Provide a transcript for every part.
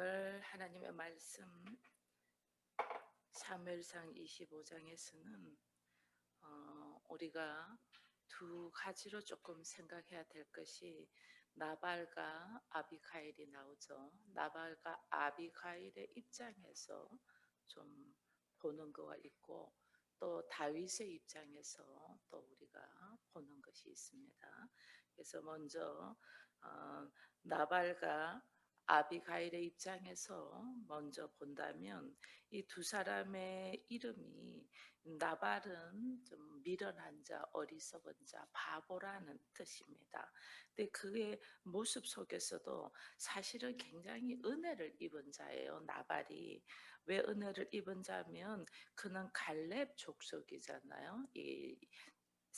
오늘 하나님의 말씀 사무엘상 25장에서는 어, 우리가 두 가지로 조금 생각해야 될 것이 나발과 아비가일이 나오죠. 나발과 아비가일의 입장에서 좀 보는 거가 있고 또 다윗의 입장에서 또 우리가 보는 것이 있습니다. 그래서 먼저 어, 나발과 아비가일의 입장에서 먼저 본다면 이 두 사람의 이름이 나발은 좀 미련한 자, 어리석은 자, 바보라는 뜻입니다. 근데 그의 모습 속에서도 사실은 굉장히 은혜를 입은 자예요. 나발이 왜 은혜를 입은 자면 그는 갈렙 족속이잖아요. 이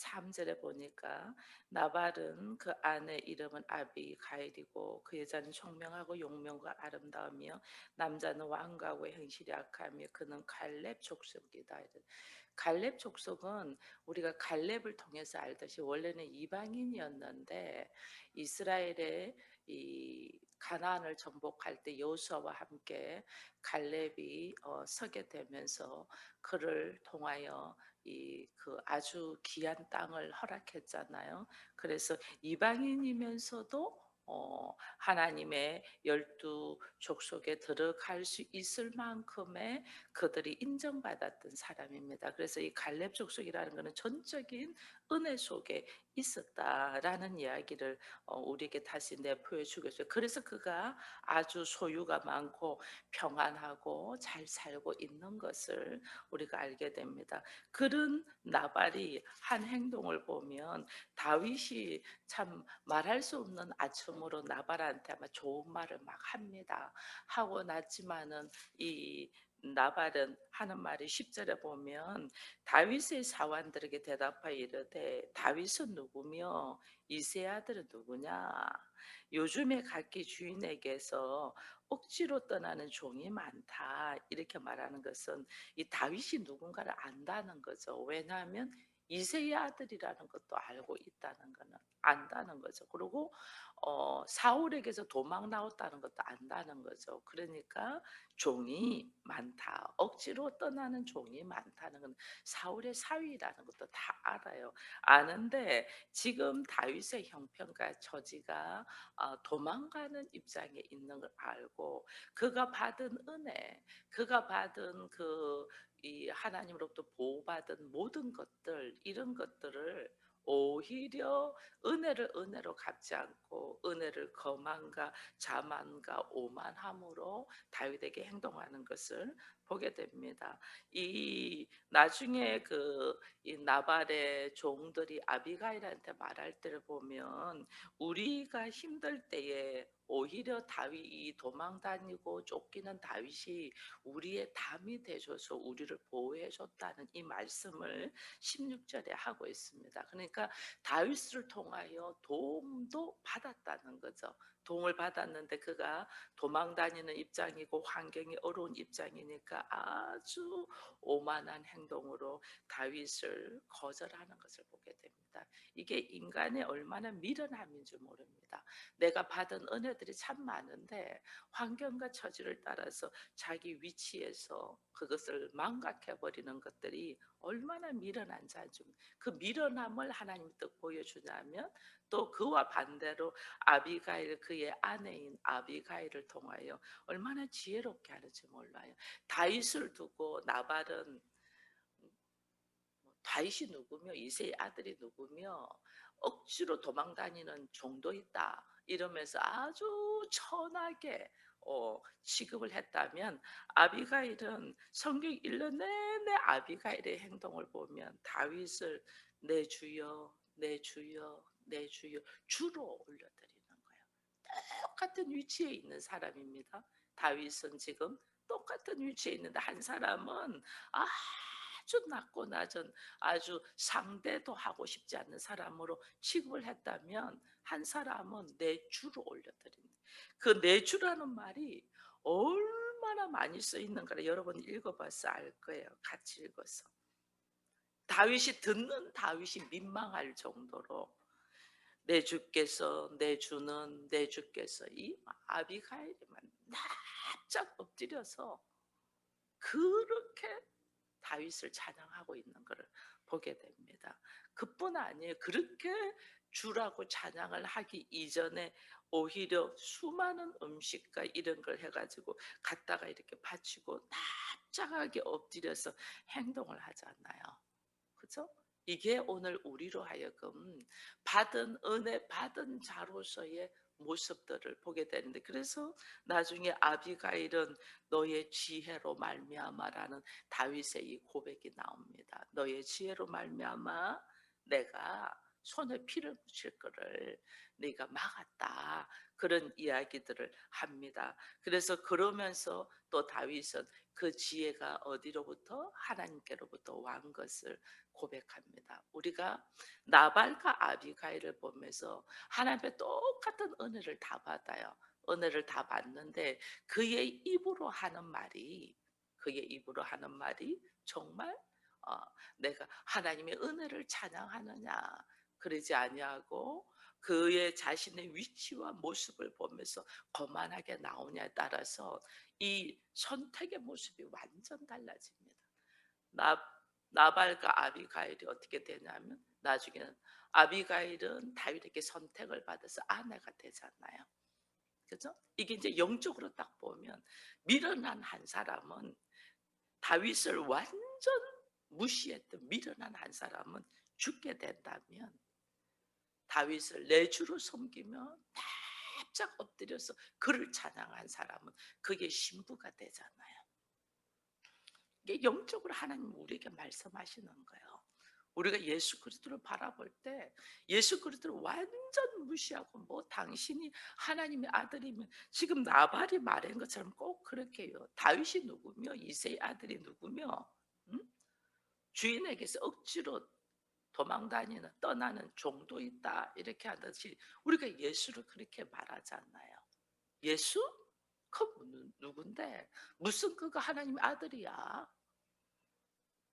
3절에 보니까 나발은 그 아내 이름은 아비가일이고 그 여자는 총명하고 용명과 아름다우며 남자는 완고하고 행실이 악하며 그는 갈렙 족속이다. 갈렙 족속은 우리가 갈렙을 통해서 알듯이 원래는 이방인이었는데 이스라엘의 이 가나안을 정복할 때 여호수아와 함께 갈렙이 어, 서게 되면서 그를 통하여 이 그 아주 귀한 땅을 허락했잖아요. 그래서 이방인이면서도 어, 하나님의 열두 족속에 들어갈 수 있을 만큼의 그들이 인정받았던 사람입니다. 그래서 이 갈렙 족속이라는 것은 전적인 은혜 속에 있었다라는 이야기를 어, 우리에게 다시 내포해 주겠어요. 그래서 그가 아주 소유가 많고 평안하고 잘 살고 있는 것을 우리가 알게 됩니다. 그런 나발이 한 행동을 보면 다윗이 참 말할 수 없는 아첨으로 나발한테 아마 좋은 말을 막 합니다. 하고 났지만은 이 나발은 하는 말이 10절에 보면 다윗의 사원들에게 대답하여 이르되 다윗은 누구며? 이세 아들은 누구냐? 요즘에 각기 주인에게서 억지로 떠나는 종이 많다. 이렇게 말하는 것은 이 다윗이 누군가를 안다는 거죠. 왜냐하면 이세의 아들이라는 것도 알고 있다는 거는 안다는 거죠. 그리고 어, 사울에게서 도망 나왔다는 것도 안다는 거죠. 그러니까 종이 많다. 억지로 떠나는 종이 많다는 건 사울의 사위라는 것도 다 알아요. 아는데 지금 다윗의 형편과 처지가 어, 도망가는 입장에 있는 걸 알고 그가 받은 은혜, 그가 받은 그 이 하나님으로부터 보호받은 모든 것들 이런 것들을 오히려 은혜를 은혜로 갚지 않고 은혜를 거만과 자만과 오만함으로 다윗에게 행동하는 것을 보게 됩니다. 이 나중에 그 이 나발의 종들이 아비가일한테 말할 때를 보면 우리가 힘들 때에 오히려 다윗이 도망 다니고 쫓기는 다윗이 우리의 담이 되셔서 우리를 보호해 줬다는 이 말씀을 16절에 하고 있습니다. 그러니까 다윗을 통하여 도움도 받았다는 거죠. 도움을 받았는데 그가 도망 다니는 입장이고 환경이 어려운 입장이니까 아주 오만한 행동으로 다윗을 거절하는 것을 보게 됩니다. 이게 인간의 얼마나 미련함인 줄 모릅니다. 내가 받은 은혜들이 참 많은데 환경과 처지를 따라서 자기 위치에서 그것을 망각해 버리는 것들이 얼마나 미련한 자죠. 그 미련함을 하나님 뜻 보여주냐면 또 그와 반대로 아비가일 그의 아내인 아비가일을 통하여 얼마나 지혜롭게 하는지 몰라요. 다윗을 두고 나발은 뭐 다윗이 누구며 이세의 아들이 누구며 억지로 도망 다니는 종도 있다 이러면서 아주 천하게 어, 취급을 했다면 아비가일은 성경 1년 내내 아비가일의 행동을 보면 다윗을 내 주여 내 주여 내 주여 주로 올려드리는 거예요. 똑같은 위치에 있는 사람입니다. 다윗은 지금 똑같은 위치에 있는데 한 사람은 아주 낮고 낮은 아주 상대도 하고 싶지 않는 사람으로 취급을 했다면 한 사람은 내 주로 올려드린다. 그 내 주라는 말이 얼마나 많이 써 있는가를 여러분 읽어봐서 알 거예요. 같이 읽어서. 다윗이 듣는 다윗이 민망할 정도로 내 주께서 내 주는 내 주께서 이 아비가일이만 납작 엎드려서 그렇게 다윗을 찬양하고 있는 것을 보게 됩니다. 그뿐 아니에요. 그렇게 주라고 찬양을 하기 이전에 오히려 수많은 음식과 이런 걸 해가지고 갖다가 이렇게 바치고 납작하게 엎드려서 행동을 않나요? 그죠? 이게 오늘 우리로 하여금 받은 은혜 받은 자로서의 모습들을 보게 되는데 그래서 나중에 아비가일은 너의 지혜로 말미암아라는 다윗의 이 고백이 나옵니다. 너의 지혜로 말미암아 내가 손에 피를 묻힐 거를 네가 막았다. 그런 이야기들을 합니다. 그래서 그러면서 또 다윗은 그 지혜가 어디로부터 하나님께로부터 왕 것을 고백합니다. 우리가 나발과 아비가일을 보면서 하나님의 똑같은 은혜를 다 받아요. 은혜를 다 받는데 그의 입으로 하는 말이 그의 입으로 하는 말이 정말 어, 내가 하나님의 은혜를 찬양하느냐 그러지 아니하고 그의 자신의 위치와 모습을 보면서 거만하게 나오냐에 따라서 이 선택의 모습이 완전 달라집니다. 나, 나발과 아비가일이 어떻게 되냐면 나중에는 아비가일은 다윗에게 선택을 받아서 아내가 되잖아요. 그죠? 이게 이제 영적으로 딱 보면 미련한 한 사람은 다윗을 완전 무시했던 미련한 한 사람은 죽게 된다면 다윗을 내 주로 섬기며 납작 엎드려서 그를 찬양한 사람은 그게 신부가 되잖아요. 이게 영적으로 하나님 우리에게 말씀하시는 거예요. 우리가 예수 그리스도를 바라볼 때 예수 그리스도를 완전 무시하고 뭐 당신이 하나님의 아들이면 지금 나발이 말한 것처럼 꼭 그렇게요. 다윗이 누구며 이세의 아들이 누구며 응? 주인에게서 억지로 도망다니는 떠나는 종도 있다 이렇게 하듯이 우리가 예수를 그렇게 말하지 않나요? 예수? 그 누군데? 무슨 그가 하나님의 아들이야?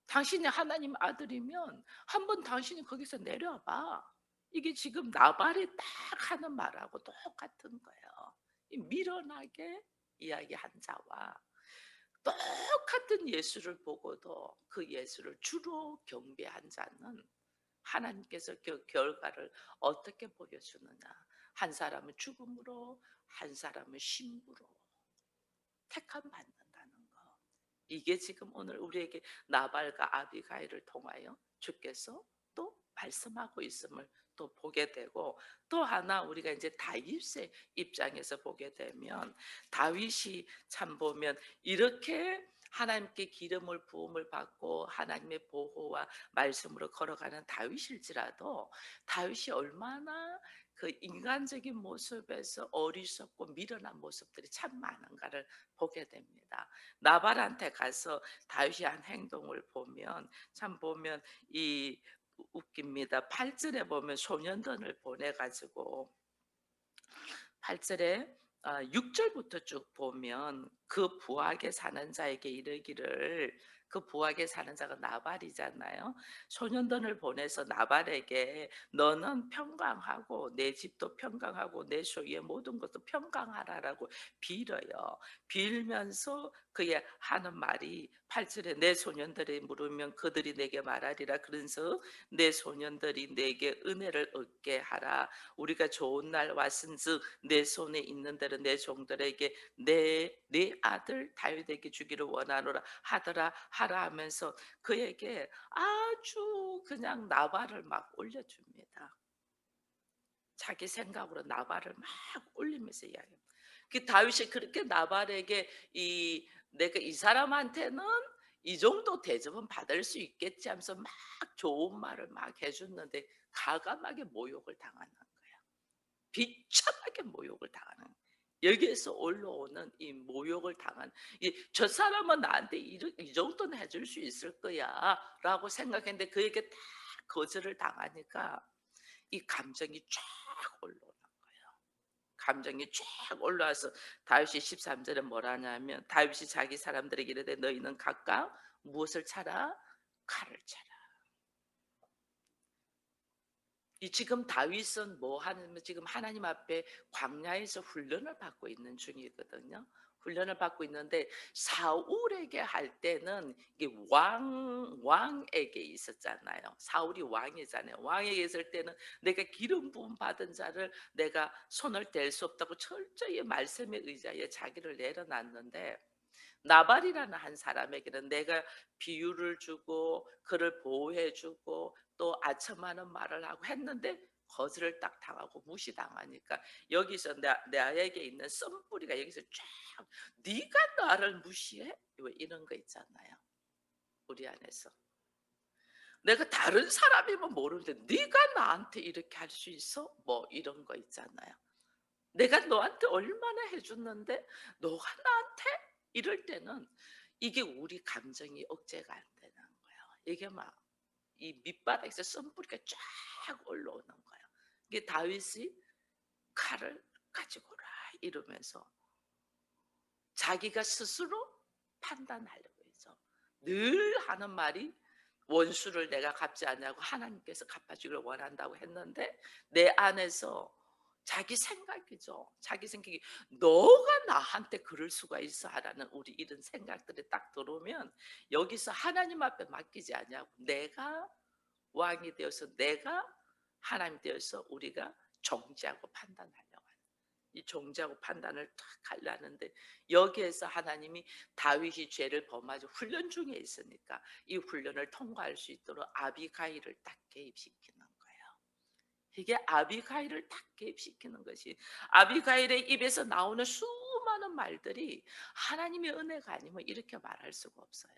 당신이 하나님 아들이면 한번 당신이 거기서 내려봐. 이게 지금 나발이 딱 하는 말하고 똑같은 거예요. 이 미련하게 이야기한 자와 똑같은 예수를 보고도 그 예수를 주로 경배한 자는 하나님께서 그 결과를 어떻게 보여주느냐. 한 사람은 죽음으로, 한 사람은 신부로 택함 받는다는 거. 이게 지금 오늘 우리에게 나발과 아비가일을 통하여 주께서 또 말씀하고 있음을 또 보게 되고 또 하나 우리가 이제 다윗의 입장에서 보게 되면 다윗이 참 보면 이렇게 하나님께 기름을 부음을 받고 하나님의 보호와 말씀으로 걸어가는 다윗일지라도 다윗이 얼마나 그 인간적인 모습에서 어리석고 미련한 모습들이 참 많은가를 보게 됩니다. 나발한테 가서 다윗이 한 행동을 보면 참 보면 이 웃깁니다. 8절에 보면 소년단을 보내 가지고 8절에 6절부터 아, 쭉 보면 그 부하게 사는 자에게 이르기를 그 부하게 사는 자가 나발이잖아요. 소년단을 보내서 나발에게 너는 평강하고 내 집도 평강하고 내 소유의 모든 것도 평강하라라고 빌어요. 빌면서 그의 하는 말이 8절에 내 소년들이 물으면 그들이 내게 말하리라 그러면서 내 소년들이 내게 은혜를 얻게 하라 우리가 좋은 날 왔은즉 내 손에 있는 대로 내 종들에게 내 내 아들 다윗에게 주기를 원하노라 하더라 하라 하면서 그에게 아주 그냥 나발을 막 올려줍니다. 자기 생각으로 나발을 막 올리면서 이야기합니다. 그 다윗이 그렇게 나발에게 이 내가 이 사람한테는 이 정도 대접은 받을 수 있겠지 하면서 막 좋은 말을 막 해줬는데 가감하게 모욕을 당하는 거야. 비참하게 모욕을 당하는 거야. 여기에서 올라오는 이 모욕을 당한 이 저 사람은 나한테 이, 이 정도는 해줄 수 있을 거야 라고 생각했는데 그에게 다 거절을 당하니까 이 감정이 쫙 올라오는 거예요. 감정이 쫙 올라와서 다윗이 13절에 뭐라 하냐면 다윗이 자기 사람들에게 이르되 너희는 각각 무엇을 차라? 칼을 차라. 이 지금 다윗은 뭐 하는 지금 하나님 앞에 광야에서 훈련을 받고 있는 중이거든요. 훈련을 받고 있는데 사울에게 할 때는 이게 왕 왕에게 있었잖아요. 사울이 왕이잖아요. 왕에게 있을 때는 내가 기름 부음 받은 자를 내가 손을 댈 수 없다고 철저히 말씀에 의지하여 자기를 내려놨는데 나발이라는 한 사람에게는 내가 비유를 주고 그를 보호해 주고 또 아첨하는 말을 하고 했는데 거절을 딱 당하고 무시당하니까 여기서 나, 나에게 있는 썸뿌리가 여기서 쫙 네가 나를 무시해? 왜 이런 거 있잖아요. 우리 안에서. 내가 다른 사람이면 모르는데 네가 나한테 이렇게 할 수 있어? 뭐 이런 거 있잖아요. 내가 너한테 얼마나 해줬는데 너가 나한테 이럴 때는 이게 우리 감정이 억제가 안 되는 거예요. 이게 막 이 밑바닥에서 썸뿌리가 쫙 올라오는 거예요. 이게 다윗이 칼을 가지고 오라 이러면서 자기가 스스로 판단하려고 해서 늘 하는 말이 원수를 내가 갚지 않냐고 하나님께서 갚아주기를 원한다고 했는데 내 안에서 자기 생각이죠. 자기 생각이 너가 나한테 그럴 수가 있어 하라는 우리 이런 생각들이 딱 들어오면 여기서 하나님 앞에 맡기지 않냐고 내가 왕이 되어서 내가 하나님 되어서 우리가 정지하고 판단하려고 하는 이 정지하고 판단을 탁 하려는데 여기에서 하나님이 다윗이 죄를 범하지 훈련 중에 있으니까 이 훈련을 통과할 수 있도록 아비가일을 딱 개입시키는. 이게 아비가일을 딱 개입시키는 것이 아비가일의 입에서 나오는 수많은 말들이 하나님의 은혜가 아니면 이렇게 말할 수가 없어요.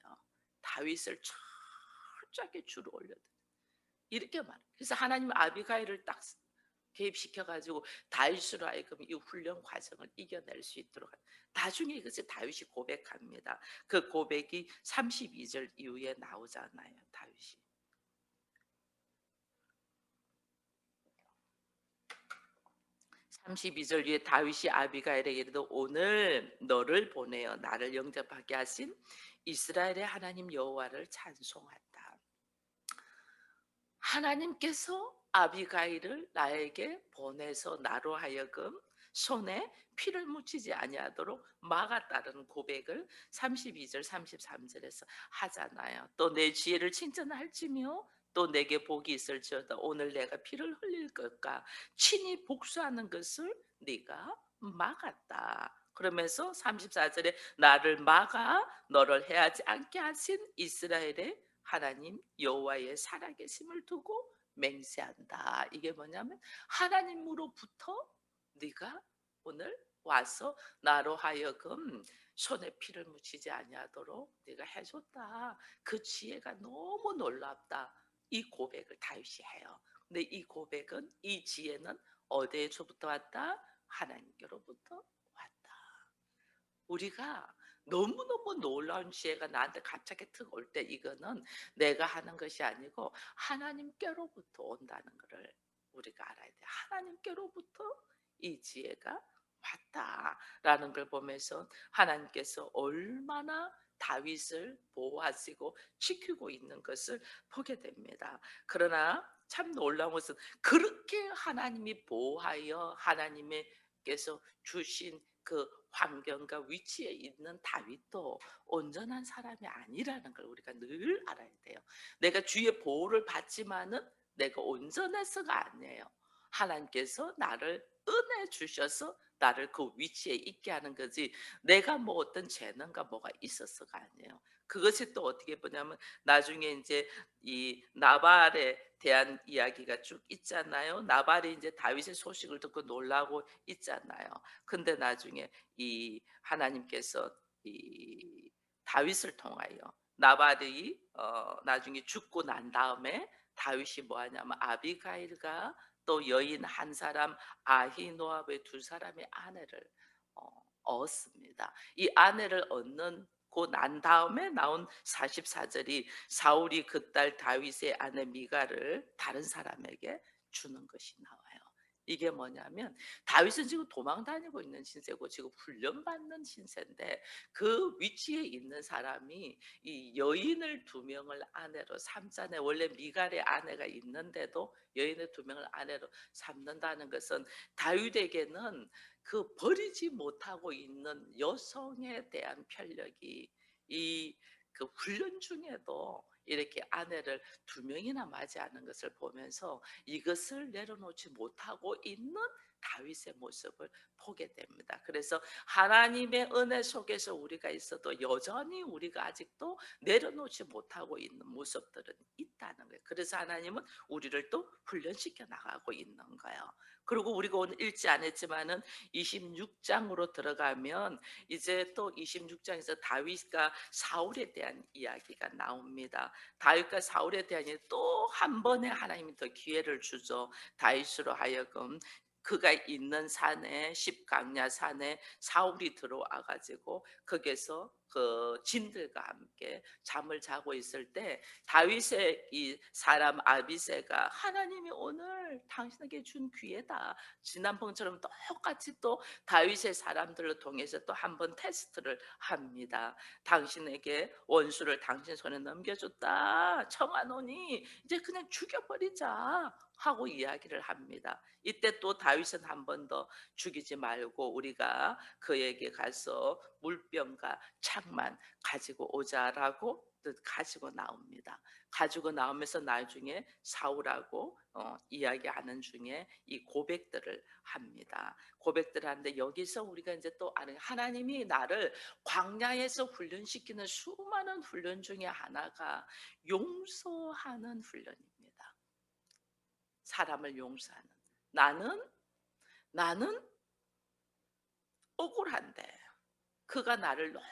다윗을 철저하게 주로 올려드 이렇게 말. 그래서 하나님 아비가일을 딱 개입시켜 가지고 다윗으로 하여금 이 훈련 과정을 이겨낼 수 있도록 나중에 이것을 다윗이 고백합니다. 그 고백이 32절 이후에 나오잖아요. 다윗이. 32절 위에 다윗이 아비가일에게 이르되 오늘 너를 보내어 나를 영접하게 하신 이스라엘의 하나님 여호와를 찬송한다. 하나님께서 아비가일을 나에게 보내서 나로 하여금 손에 피를 묻히지 아니하도록 막았다는 고백을 32절 33절에서 하잖아요. 또 내 지혜를 칭찬할지며 또 내게 복이 있을지어다 오늘 내가 피를 흘릴 것과 친히 복수하는 것을 네가 막았다. 그러면서 34절에 나를 막아 너를 해하지 않게 하신 이스라엘의 하나님 여호와의 살아계심을 두고 맹세한다. 이게 뭐냐면 하나님으로부터 네가 오늘 와서 나로 하여금 손에 피를 묻히지 아니하도록 네가 해줬다. 그 지혜가 너무 놀랍다. 이 고백을 다윗이 해요. 근데 이 고백은 이 지혜는 어디에서부터 왔다? 하나님께로부터 왔다. 우리가 너무너무 놀라운 지혜가 나한테 갑자기 툭 올 때 이거는 내가 하는 것이 아니고 하나님께로부터 온다는 것을 우리가 알아야 돼. 하나님께로부터 이 지혜가 왔다라는 걸 보면서 하나님께서 얼마나 다윗을 보호하시고 지키고 있는 것을 보게 됩니다. 그러나 참 놀라운 것은 그렇게 하나님이 보호하여 하나님께서 주신 그 환경과 위치에 있는 다윗도 온전한 사람이 아니라는 걸 우리가 늘 알아야 돼요. 내가 주의 보호를 받지만은 내가 온전해서가 아니에요. 하나님께서 나를 은혜 주셔서 나를 그 위치에 있게 하는 거지 내가 뭐 어떤 재능과 뭐가 있었어가 아니에요. 그것이 또 어떻게 보냐면 나중에 이제 이 나발에 대한 이야기가 쭉 있잖아요. 나발이 이제 다윗의 소식을 듣고 놀라고 있잖아요. 근데 나중에 이 하나님께서 이 다윗을 통하여 나발이 어 나중에 죽고 난 다음에 다윗이 뭐 하냐면 아비가일과 또 여인 한 사람 아히노압의 두 사람의 아내를 어, 얻습니다. 이 아내를 얻는 고난 다음에 나온 44절이 사울이 그 딸 다윗의 아내 미가를 다른 사람에게 주는 것이 나와요. 이게 뭐냐면 다윗은 지금 도망 다니고 있는 신세고 지금 훈련받는 신세인데 그 위치에 있는 사람이 이 여인을 두 명을 아내로 삼자네. 원래 미갈의 아내가 있는데도 여인의 두 명을 아내로 삼는다는 것은 다윗에게는 그 버리지 못하고 있는 여성에 대한 편력이 이 그 훈련 중에도 이렇게 아내를 두 명이나 맞이하는 것을 보면서 이것을 내려놓지 못하고 있는 다윗의 모습을 보게 됩니다. 그래서 하나님의 은혜 속에서 우리가 있어도 여전히 우리가 아직도 내려놓지 못하고 있는 모습들은 있다는 거예요. 그래서 하나님은 우리를 또 훈련시켜 나가고 있는 거예요. 그리고 우리가 오늘 읽지 않았지만은 26장으로 들어가면 이제 또 26장에서 다윗과 사울에 대한 이야기가 나옵니다. 다윗과 사울에 대한 또 한 번에 하나님이 더 기회를 주죠. 다윗으로 하여금 그가 있는 산에 십강야 산에 사울이 들어와 가지고 거기서 그 진들과 함께 잠을 자고 있을 때 다윗의 이 사람 아비세가 하나님이 오늘 당신에게 준 기회다. 지난번처럼 똑같이 또 다윗의 사람들을 통해서 또 한 번 테스트를 합니다. 당신에게 원수를 당신 손에 넘겨줬다. 청하노니 이제 그냥 죽여버리자. 하고 이야기를 합니다. 이때 또 다윗은 한 번 더 죽이지 말고 우리가 그에게 가서 물병과 창만 가지고 오자라고 가지고 나옵니다. 가지고 나오면서 나중에 사울하고 어, 이야기하는 중에 이 고백들을 합니다. 고백들을 하는데 여기서 우리가 이제 또 아는 하나님이 나를 광야에서 훈련시키는 수많은 훈련 중에 하나가 용서하는 훈련입니다. 사람을 용서하는 나는 나는 억울한데 그가 나를 너무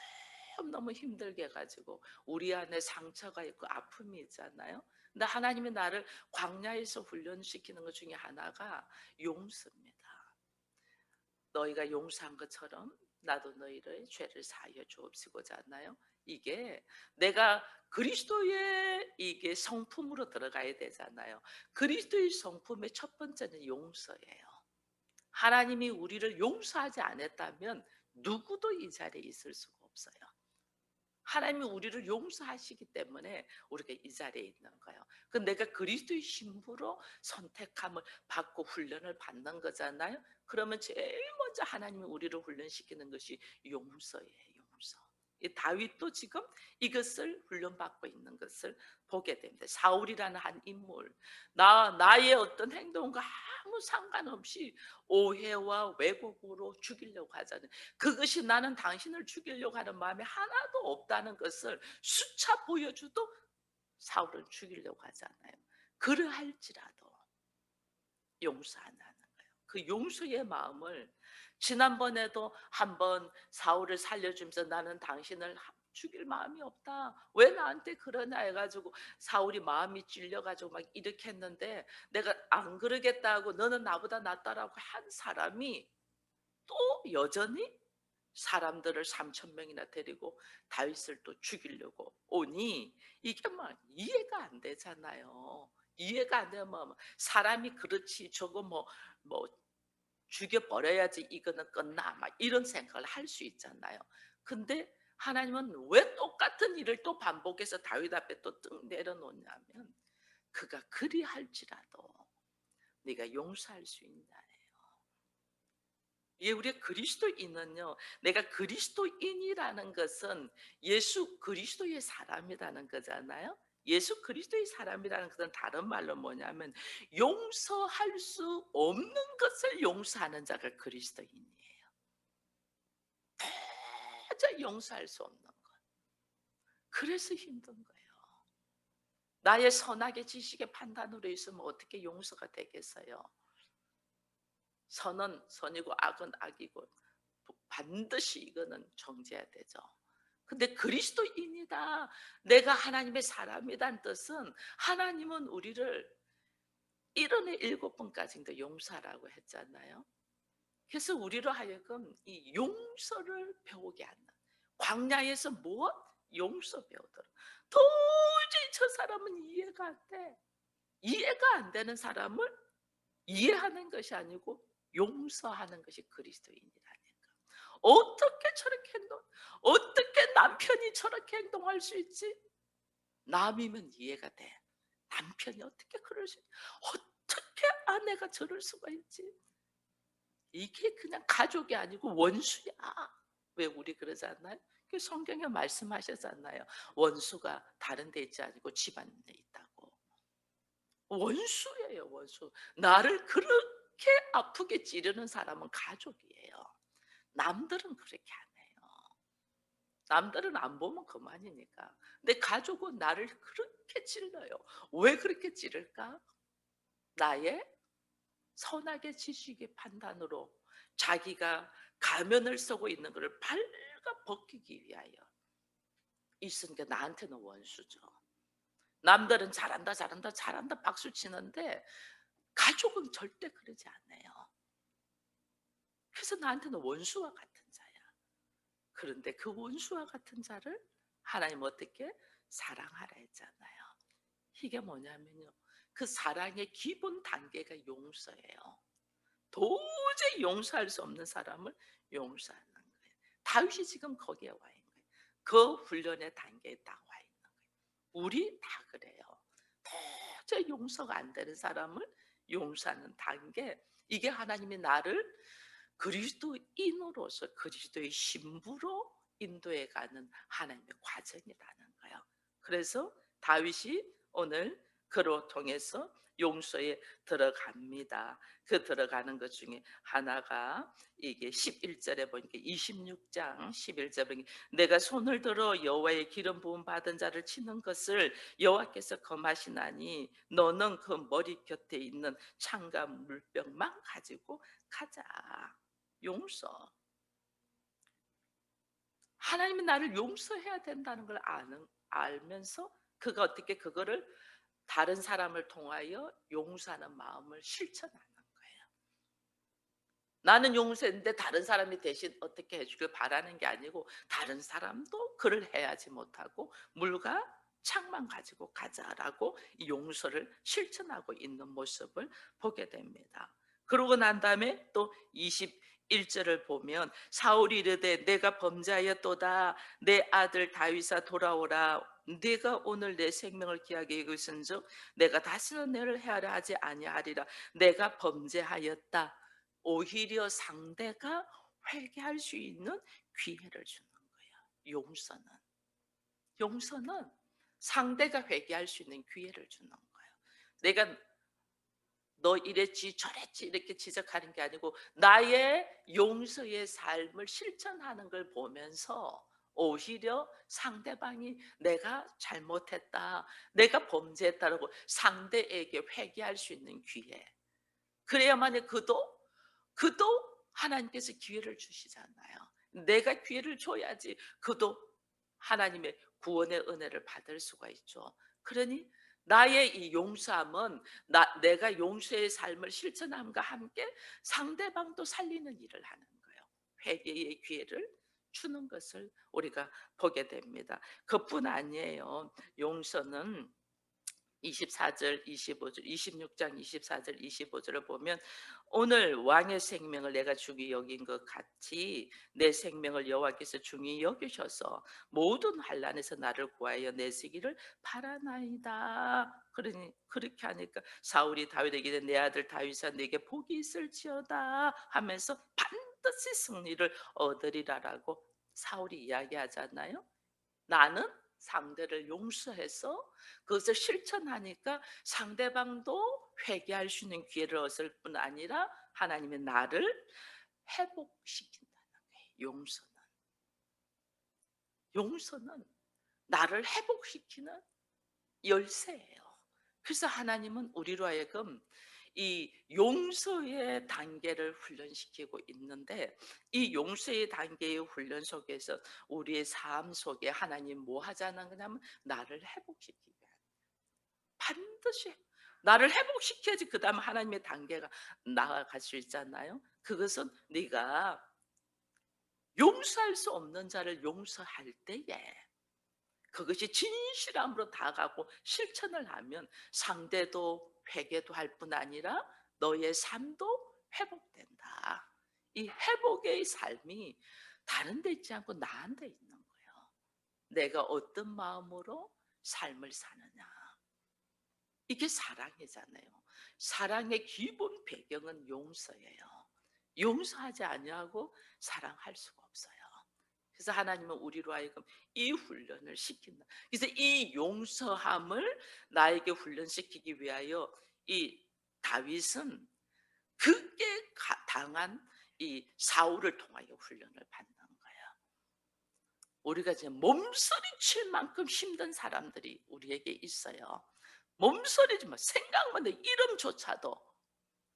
너무 힘들게 해가지고 우리 안에 상처가 있고 아픔이 있잖아요. 근데 하나님이 나를 광야에서 훈련시키는 것 중에 하나가 용서입니다. 너희가 용서한 것처럼 나도 너희를 죄를 사하여 주옵시고자 하나요? 이게 내가 그리스도의 이게 성품으로 들어가야 되잖아요. 그리스도의 성품의 첫 번째는 용서예요. 하나님이 우리를 용서하지 않았다면 누구도 이 자리에 있을 수가 없어요. 하나님이 우리를 용서하시기 때문에 우리가 이 자리에 있는 거예요. 그 내가 그리스도의 신부로 선택함을 받고 훈련을 받는 거잖아요. 그러면 제일 먼저 하나님이 우리를 훈련시키는 것이 용서예요. 이 다윗도 지금 이것을 훈련받고 있는 것을 보게 됩니다. 사울이라는 한 인물, 나 나의 어떤 행동과 아무 상관없이 오해와 왜곡으로 죽이려고 하잖아요. 그것이 나는 당신을 죽이려고 하는 마음이 하나도 없다는 것을 수차 보여줘도 사울을 죽이려고 하잖아요. 그러할지라도 용서 안 하는 거예요. 그 용서의 마음을 지난번에도 한번 사울을 살려주면서 나는 당신을 죽일 마음이 없다. 왜 나한테 그러냐 해가지고 사울이 마음이 찔려가지고 막 이렇게 했는데 내가 안 그러겠다고 너는 나보다 낫다라고 한 사람이 또 여전히 사람들을 3천 명이나 데리고 다윗을 또 죽이려고 오니 이게 막 이해가 안 되잖아요. 이해가 안 되면 뭐 사람이 그렇지 저거 뭐 뭐뭐 죽여버려야지 이거는 끝나 막 이런 생각을 할 수 있잖아요. 근데 하나님은 왜 똑같은 일을 또 반복해서 다윗 앞에 또뜩 내려놓냐면 그가 그리 할지라도 네가 용서할 수 있냐예요. 예, 우리 그리스도인은요, 내가 그리스도인이라는 것은 예수 그리스도의 사람이라는 거잖아요. 예수 그리스도의 사람이라는 것은 다른 말로 뭐냐면 용서할 수 없는 것을 용서하는 자가 그리스도인이에요. 도저히 용서할 수 없는 것. 그래서 힘든 거예요. 나의 선악의 지식의 판단으로 있으면 어떻게 용서가 되겠어요? 선은 선이고 악은 악이고 반드시 이거는 정죄해야 되죠. 근데 그리스도인이다. 내가 하나님의 사람이란 뜻은 하나님은 우리를 일흔에 일곱 번까지도 용서라고 했잖아요. 그래서 우리로 하여금 이 용서를 배우게 하는 광야에서 무엇? 용서 배우도록. 도저히 저 사람은 이해가 안 돼. 이해가 안 되는 사람을 이해하는 것이 아니고 용서하는 것이 그리스도인이라니까. 어떻게 저렇게 행동, 어떻게 남편이 저렇게 행동할 수 있지? 남이면 이해가 돼. 남편이 어떻게 그럴 수, 어떻게 아내가 저럴 수가 있지? 이게 그냥 가족이 아니고 원수야. 왜 우리 그러지 않나요? 그 성경에 말씀하셨잖아요. 원수가 다른 데 있지 아니고 집안에 있다고. 원수예요, 원수. 나를 그렇게 아프게 찌르는 사람은 가족이에요. 남들은 그렇게 안 해요. 남들은 안 보면 그만이니까. 근데 가족은 나를 그렇게 찔러요. 왜 그렇게 찌를까? 나의 선하게 지식의 판단으로 자기가 가면을 쓰고 있는 것을 발가 벗기기 위하여 있으니까 나한테는 원수죠. 남들은 잘한다 잘한다 잘한다 박수 치는데 가족은 절대 그러지 않아요. 그래서 나한테는 원수와 같은 자야. 그런데 그 원수와 같은 자를 하나님 어떻게 사랑하라 했잖아요. 이게 뭐냐면요. 그 사랑의 기본 단계가 용서예요. 도저히 용서할 수 없는 사람을 용서하는 거예요. 다윗이 지금 거기에 와 있는 거예요. 그 훈련의 단계에 딱 와 있는 거예요. 우리 다 그래요. 도저히 용서가 안 되는 사람을 용서하는 단계. 이게 하나님이 나를 그리스도인으로서 그리스도의 신부로 인도해 가는 하나님의 과정이라는 거예요. 그래서 다윗이 오늘 그로 통해서 용서에 들어갑니다. 그 들어가는 것 중에 하나가 이게 11절에 보니까 26장 11절에 보니까 내가 손을 들어 여호와의 기름 부음 받은 자를 치는 것을 여호와께서 거마시나니 너는 그 머리 곁에 있는 창과 물병만 가지고 가자. 용서. 하나님이 나를 용서해야 된다는 걸 아는 알면서 그가 어떻게 그거를 다른 사람을 통하여 용서하는 마음을 실천하는 거예요. 나는 용서했는데 다른 사람이 대신 어떻게 해주길 바라는 게 아니고 다른 사람도 그를 해야지 못하고 물과 창만 가지고 가자라고 용서를 실천하고 있는 모습을 보게 됩니다. 그러고 난 다음에 또 21절을 보면 사울이 이르되 내가 범죄하였도다. 내 아들 다윗아 돌아오라. 네가 오늘 내 생명을 귀하게 여기신즉 내가 다시는 너를 해하려 하지 아니하리라. 내가 범죄하였다. 오히려 상대가 회개할 수 있는 기회를 주는 거예요 용서는. 용서는 상대가 회개할 수 있는 기회를 주는 거예요 내가 너 이랬지 저랬지 이렇게 지적하는 게 아니고 나의 용서의 삶을 실천하는 걸 보면서 오히려 상대방이 내가 잘못했다, 내가 범죄했다라고 상대에게 회개할 수 있는 기회. 그래야만이 그도 그도 하나님께서 기회를 주시잖아요. 내가 기회를 줘야지 그도 하나님의 구원의 은혜를 받을 수가 있죠. 그러니 나의 이 용서함은 나, 내가 용서의 삶을 실천함과 함께 상대방도 살리는 일을 하는 거예요. 회개의 기회를 주는 것을 우리가 보게 됩니다. 그뿐 아니에요. 용서는 24절, 25절, 26장 24절, 25절을 보면 오늘 왕의 생명을 내가 중히 여긴 것 같이 내 생명을 여호와께서 중히 여기셔서 모든 환란에서 나를 구하여 내시기를 바라나이다. 그러니 그렇게 하니까 사울이 다윗에게 내 아들 다윗아 내게 복이 있을지어다 하면서 반드시 승리를 얻으리라라고 사울이 이야기하잖아요. 나는 상대를 용서해서 그것을 실천하니까 상대방도 회개할 수 있는 기회를 얻을 뿐 아니라 하나님의 나를 회복시킨다는 거예요. 용서는. 용서는 나를 회복시키는 열쇠예요. 그래서 하나님은 우리로 하여금 이 용서의 단계를 훈련시키고 있는데 이 용서의 단계의 훈련 속에서 우리의 삶 속에 하나님 뭐 하자는 거냐면 나를 회복시키게 반드시 나를 회복시켜야지 그 다음 하나님의 단계가 나아갈 수 있잖아요. 그것은 네가 용서할 수 없는 자를 용서할 때에 그것이 진실함으로 다가고 실천을 하면 상대도 회개도 할 뿐 아니라 너의 삶도 회복된다. 이 회복의 삶이 다른 데 있지 않고 나한테 있는 거예요. 내가 어떤 마음으로 삶을 사느냐. 이게 사랑이잖아요. 사랑의 기본 배경은 용서예요. 용서하지 아니하고 사랑할 수가. 그래서 하나님은 우리로 하여금 이 훈련을 시킨다. 그래서 이 용서함을 나에게 훈련시키기 위하여 이 다윗은 그게 가- 당한 이 사울을 통하여 훈련을 받는 거예요. 우리가 이제 몸서리칠 만큼 힘든 사람들이 우리에게 있어요. 몸서리지만 생각만 해 이름조차도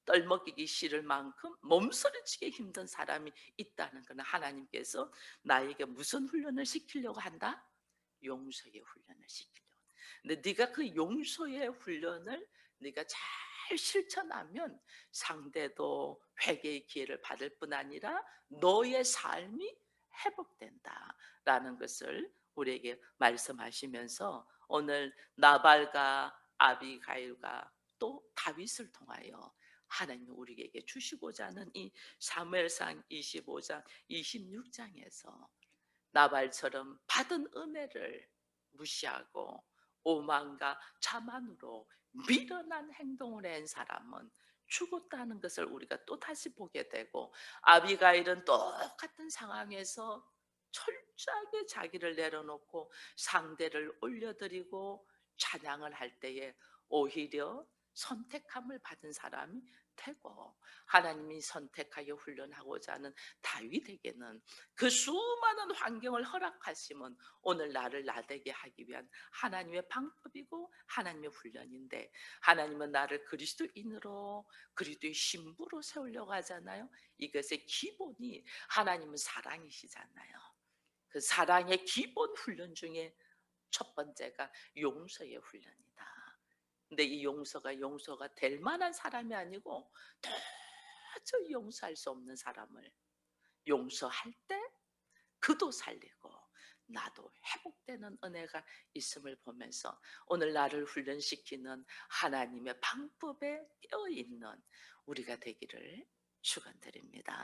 떨먹이기 싫을 만큼 몸서리치기 힘든 사람이 있다는 것은 하나님께서 나에게 무슨 훈련을 시키려고 한다? 용서의 훈련을 시키려고. 근데 네가 그 용서의 훈련을 네가 잘 실천하면 상대도 회개의 기회를 받을 뿐 아니라 너의 삶이 회복된다라는 것을 우리에게 말씀하시면서 오늘 나발과 아비가일과 또 다윗을 통하여 하나님이 우리에게 주시고자 하는 이 사무엘상 25장 26장에서 나발처럼 받은 은혜를 무시하고 오만과 자만으로 미련한 행동을 한 사람은 죽었다는 것을 우리가 또 다시 보게 되고 아비가일은 똑같은 상황에서 철저하게 자기를 내려놓고 상대를 올려드리고 찬양을 할 때에 오히려 선택함을 받은 사람이 되고 하나님이 선택하여 훈련하고자 하는 다윗에게는 그 수많은 환경을 허락하심은 오늘 나를 나되게 하기 위한 하나님의 방법이고 하나님의 훈련인데 하나님은 나를 그리스도인으로 그리스도의 신부로 세우려고 하잖아요. 이것의 기본이 하나님은 사랑이시잖아요. 그 사랑의 기본 훈련 중에 첫 번째가 용서의 훈련이다. 근데 이 용서가 용서가 될 만한 사람이 아니고 도저히 용서할 수 없는 사람을 용서할 때 그도 살리고 나도 회복되는 은혜가 있음을 보면서 오늘 나를 훈련시키는 하나님의 방법에 뼈 있는 우리가 되기를 축원드립니다.